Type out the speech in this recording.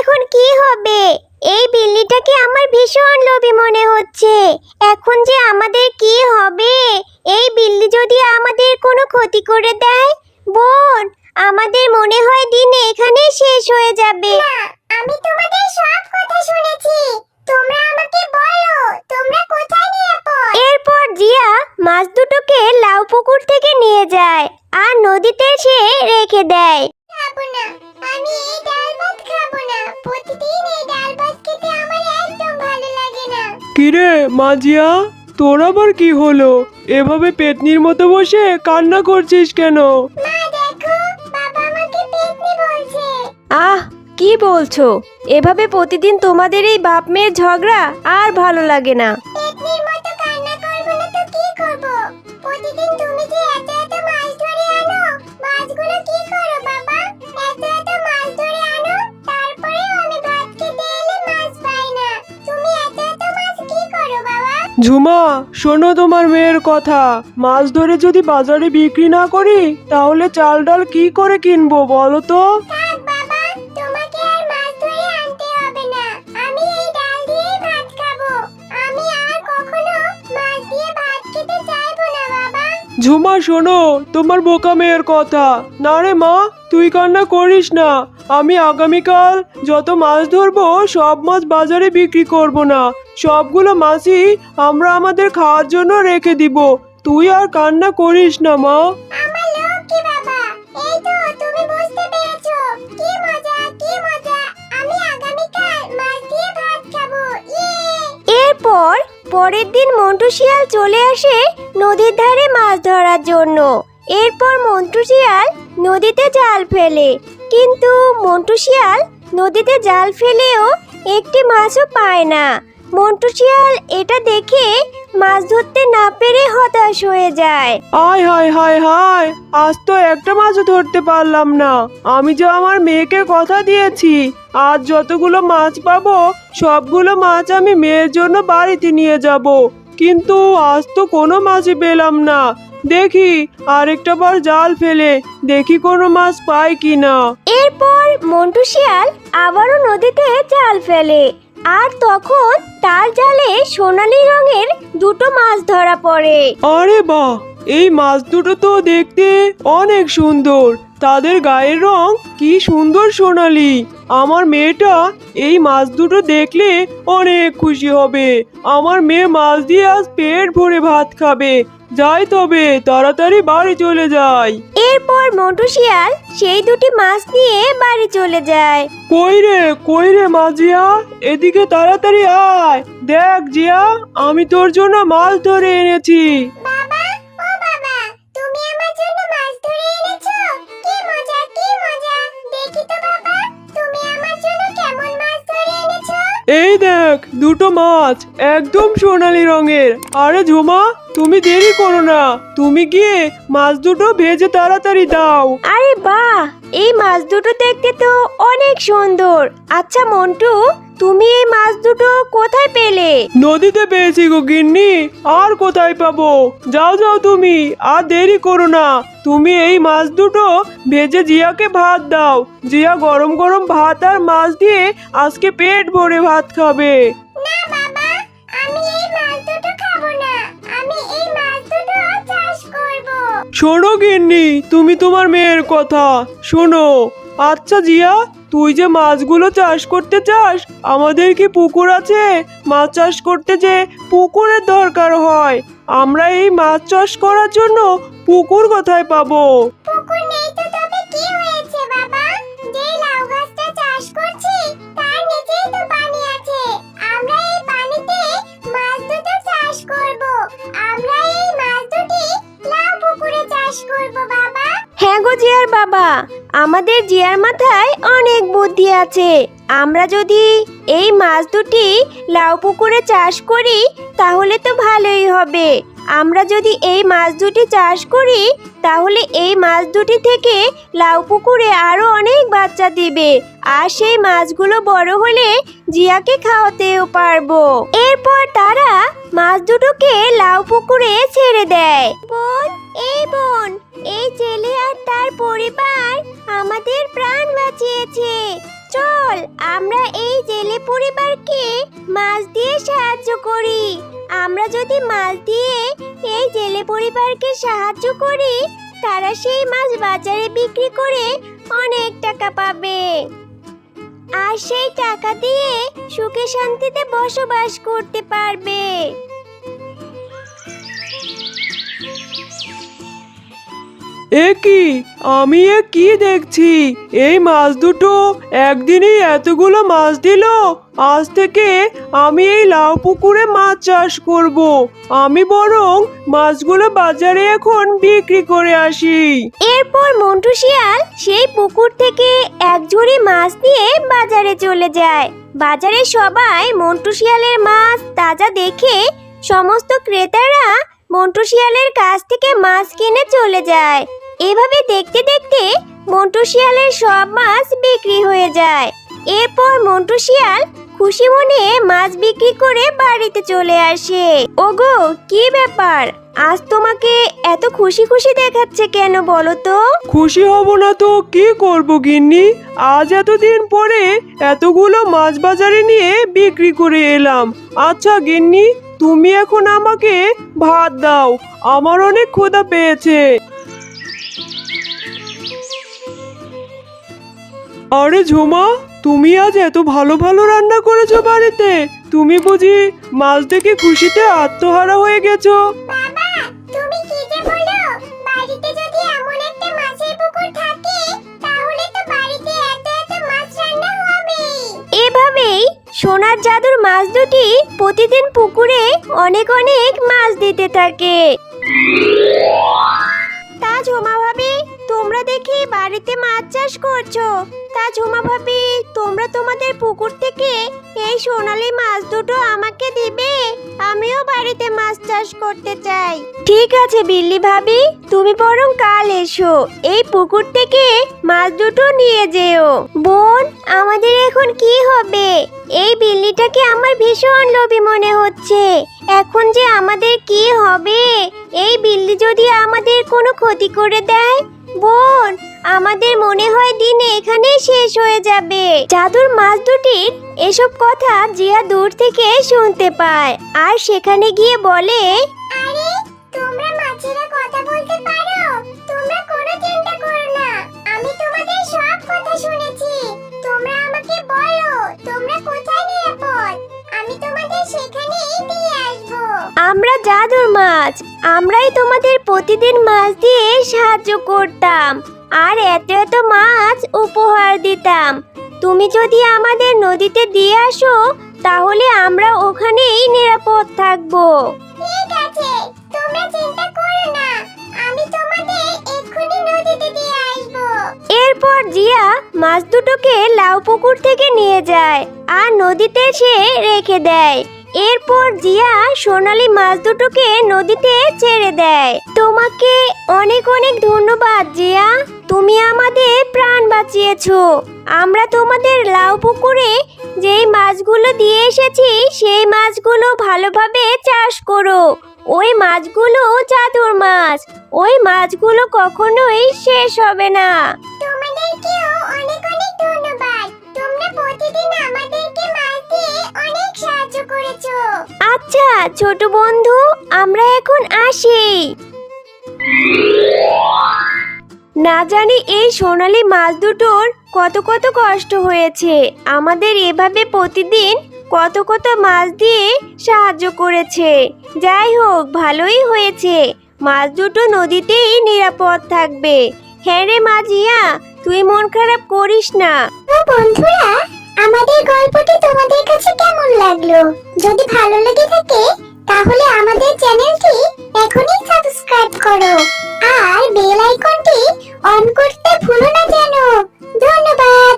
এখন কি হবে? এই বিল্লিটাকে আমার ভীষণ লোভী মনে হচ্ছে। এখন যে আমাদের কি হবে? এই বিল্লি যদি আমাদের কোনো ক্ষতি করে দেয়? বোন আমাদের মনে হয় দিন এখানেই শেষ হয়ে যাবে। আমি তোমাদের সব কথা শুনেছি। তোমরা আমাকে বলো তোমরা কোথায় নিয়ে এরপর জিয়া মাছ দুটোকে লাউ পুকুর থেকে নিয়ে যায় আর নদীতে সে রেখে দেয়। খাব না আমি এই ডাল ভাত খাব। প্রতিদিন এই ডাল ভাত খেতে আমার একদম ভালো লাগে না। কিরে মাজিয়া তোর আবার কি হলো? এভাবে পেতনির মতো বসে কান্না করছিস কেন? মা দেখো বাবা আমাকে পেতনি বলছে। আহ কি বলছো? এভাবে প্রতিদিন তোমাদের এই বাপ মেয়ের ঝগড়া আর ভালো লাগে না। ঝুমা, শোনো তোমার মেয়ের কথা। মাছ ধরে যদি বাজারে বিক্রি না করি, তাহলে চাল ডাল কি করে কিনবো বলো তো? ঝুমা, শোনো, তোমার বোকা মেয়ের কথা। না রে মা, তুই কান্না করিস না। আমি আগামীকাল যত মাছ ধরবো, সব মাছ বাজারে বিক্রি করব না। সবগুলো মাছই আমরা আমাদের খাওয়ার জন্য রেখে দিব। তুই আর কান্না করিস না, মা। পরের দিন মন্টু শিয়াল চলে আসে নদীর ধারে মাছ ধরার জন্য। এরপর মন্টু শিয়াল নদীতে জাল ফেলে। কিন্তু মন্টু শিয়াল নদীতে জাল ফেলেও একটি মাছও পায় না। মন্টু শিয়াল এটা দেখে মাছ ধরতে না পেরে হতাশ হয়ে যায়। আয় হায় হায় হায় আজ তো একটা মাছও ধরতে পারলাম না। আমি যে আমার মেয়েকে কথা দিয়েছি আজ যতগুলো মাছ পাবো সবগুলো মাছ আমি মেয়ের জন্য বাড়িতে নিয়ে যাব। কিন্তু আজ তো কোনো মাছই পেলাম না। দেখি আরেকটা বার জাল ফেলে দেখি কোনো মাছ পাই কি না এরপর মন্টু শিয়াল আবারও নদীতে জাল ফেলে। আর তখন তার জালে সোনালী রঙের দুটো মাছ ধরা পড়ে। আরে বাহ এই মাছ দুটো তো দেখতে অনেক সুন্দর। তাদের গায়ের রং কি সুন্দর সোনালি। আমার মেয়েটা এই মাছ দুটো দেখলে অনেক খুশি হবে। আমার মেয়ে মাছ দিয়ে আজ পেট ভরে ভাত খাবে। যাই তবে তাড়াতাড়ি বাড়ি চলে যাই। এরপর মন্টু শিয়াল সেই দুটি মাছ নিয়ে বাড়ি চলে যায়। কই রে কই রে মাজিয়া এদিকে তাড়াতাড়ি আয়। দেখ জিয়া আমি তোর জন্য মাছ ধরে এনেছি। বাবা ও বাবা তুমি আমার জন্য মাছ ধরে এনেছো? কি মজা কি মজা। দেখি তো বাবা তুমি আমার জন্য কেমন মাছ ধরে এনেছো? এই দেখ দুটো মাছ একদম সোনালী রঙের। আরে ঝুমা তুমি দেরি করো না। তুমি গিয়ে মাছ দুটো ভেজে তাড়াতাড়ি দাও। আরে বাহ এই মাছ দুটো দেখতে তো অনেক সুন্দর। আচ্ছা মন্টু তুমি এই মাছ দুটো কোথায় পেলে? নদীতে পেয়েছি গো গিন্নি আর কোথায় পাবো? যাও যাও তুমি আর দেরি করো না। তুমি এই মাছ দুটো ভেজে জিয়াকে ভাত দাও। জিয়া গরম গরম ভাত আর মাছ দিয়ে আজকে পেট ভরে ভাত খাবে। না বাবা আমি এই মাছ দুটো খাব শোনো গিন্নি, তুমি তোমার মেয়ের কথা। শোনো আচ্ছা জিয়া, তুই যে মাছগুলো চাষ করতে চাস, আমাদের কি পুকুর আছে? মাছ চাষ করতে যে পুকুরের দরকার হয়, আমরা এই মাছ চাষ করার জন্য পুকুর কোথায় পাবো? গো জিয়ার বাবা। আমাদের জিয়ার মাথায় অনেক বুদ্ধি আছে। আমরা যদি এই মাছ দুটি লাউ পুকুরে চাষ করি, তাহলে তো ভালোই হবে। আমরা যদি এই মাছ দুটি চাষ করি, তাহলে এই মাছ দুটি থেকে লাউ পুকুরে আরও অনেক বাচ্চা দিবে। আর সেই মাছগুলো বড় হলে জিয়াকে খাওয়াতেও পারব। এরপর তারা মাছ দুটোকে লাউ পুকুরে ছেড়ে দেয়। বোন, এই বোন এই ছেলে আর তার পরিবার আমাদের প্রাণ বাঁচিয়েছে। চল, আমরা এই জেলে পরিবারকে মাছ দিয়ে সাহায্য করি। আমরা যদি মাছ দিয়ে এই জেলে পরিবারকে সাহায্য করি, তারা সেই মাছ বাজারে বিক্রি করে অনেক টাকা পাবে। আর সেই টাকা দিয়ে সুখে শান্তিতে বসবাস করতে পারবে। এ কি? আমি এ কি দেখছি? এই মাছ দুটো একদিনেই এতগুলো মাছ দিল। আজ থেকে আমি এই লাউ পুকুরে মাছ চাষ করব। আমি বরং মাছগুলো বাজারে এখন বিক্রি করে আসি। এরপর মন্টু শিয়াল সেই পুকুর থেকে এক ঝুড়ি মাছ নিয়ে বাজারে চলে যায়। বাজারে সবাই মন্টু শিয়ালের মাছ তাজা দেখে সমস্ত ক্রেতারা মন্টু শিয়ালের কাছ থেকে মাছ কিনে চলে যায়। এভাবে দেখতে দেখতে মন্টু শিয়ালের সব মাছ বিক্রি হয়ে যায়। এরপর মন্টু শিয়াল খুশি মনে মাছ বিক্রি করে বাড়িতে চলে আসে। ওগো, কি ব্যাপার? আজ তোমাকে এত খুশি খুশি দেখাচ্ছে কেন বলো তো? খুশি হব না তো, কি করব গিন্নি? আজ এতদিন পরে এতগুলো মাছ বাজারে নিয়ে বিক্রি করে এলাম। আচ্ছা গিন্নি তুমি এখন আমাকে ভাত দাও, আমার অনেক ক্ষুধা পেয়েছে। আরে ঝুমা, তুমি আজ এত ভালো ভালো রান্না করেছ বাড়িতে। তুমি বুঝি মাছ দেখে খুশিতে আত্মহারা হয়ে গেছো। সোনার জাদুর মাছ দুটি প্রতিদিন পুকুরে অনেক অনেক মাছ দিতে থাকে। তা ঝোমা ভাবি তোমরা দেখি বাড়িতে মাছ চাষ করছ? তা ঝোমা ভাবি, তোমরা তোমাদের পুকুর থেকে এই সোনালি মাছ দুটো আমাকে দিবে? আমিও বাড়িতে মাছ চাষ করতে চাই। ঠিক আছে বিল্লি ভাবি, তুমি বরং কাল এসো। এই পুকুর থেকে মাছ দুটো নিয়ে যেও। বোন, আমাদের এখন কি হবে? এই বিল্লিটাকে আমার ভীষণ লোভী মনে হচ্ছে। এখন যে আমাদের কি হবে? এই বিল্লি যদি আমাদের কোনো ক্ষতি করে দেয় বোন, আমাদের মনে হয় দিন এখানেই শেষ হয়ে যাবে। জাদুর মাছ দুটির এসব কথা জিয়া দূর থেকে শুনতে পায়, আর সেখানে গিয়ে বলে জাদুর মাছ। আমরাই তোমাদের প্রতিদিন মাছ দিয়ে সাহায্য করতাম। আর এত এত মাছ উপহার দিতাম। তুমি যদি আমাদের নদীতে দিয়ে আসো তাহলে আমরা ওখানেই নিরাপদ থাকব। ঠিক আছে তোমরা চিন্তা করো না। আমি তোমাদের এক্ষুনি নদীতে দিয়ে আসব। এরপর জিয়া মাছ দুটোকে লাউ পুকুর থেকে নিয়ে যায় আর নদীতে সে রেখে দেয়। এরপর জিয়া সোনালী মাছ দুটোকে নদীতে ছেড়ে দেয়। তোমাকে অনেক অনেক ধন্যবাদ, জিয়া। তুমি আমাদের প্রাণ বাঁচিয়েছো। আমরা তোমাদের লাউ পুকুরে যেই মাছগুলো দিয়ে এসেছি, সেই মাছগুলো ভালোভাবে চাষ করো। ওই মাছগুলো জাদুর মাছ। ওই মাছগুলো কখনোই শেষ হবে না। তোমাদেরকেও অনেক অনেক ধন্যবাদ। তোমরা প্রতিদিন আমাদেরকে অনেক সাহায্য করেছ। আচ্ছা ছোট বন্ধু আমরা এখন আসি। না জানি এই সোনালী মাছ দুটোর কত কত কষ্ট হয়েছে। আমাদের এভাবে প্রতিদিন কত কত মাছ দিয়ে সাহায্য করেছে। যাই হোক ভালোই হয়েছে। মাছ দুটো নদীতেই নিরাপদ থাকবে। হ্যাঁ রে মাঝিয়া তুই মন খারাপ করিস না। বন্ধুরা আমাদের গল্পটি তোমাদের কাছে কেমন লাগল? যদি ভালো লেগে থাকে, তাহলে আমাদের চ্যানেলটি এখনই সাবস্ক্রাইব করো। আর বেল আইকনটি অন করতে ভুলো না যেন। ধন্যবাদ।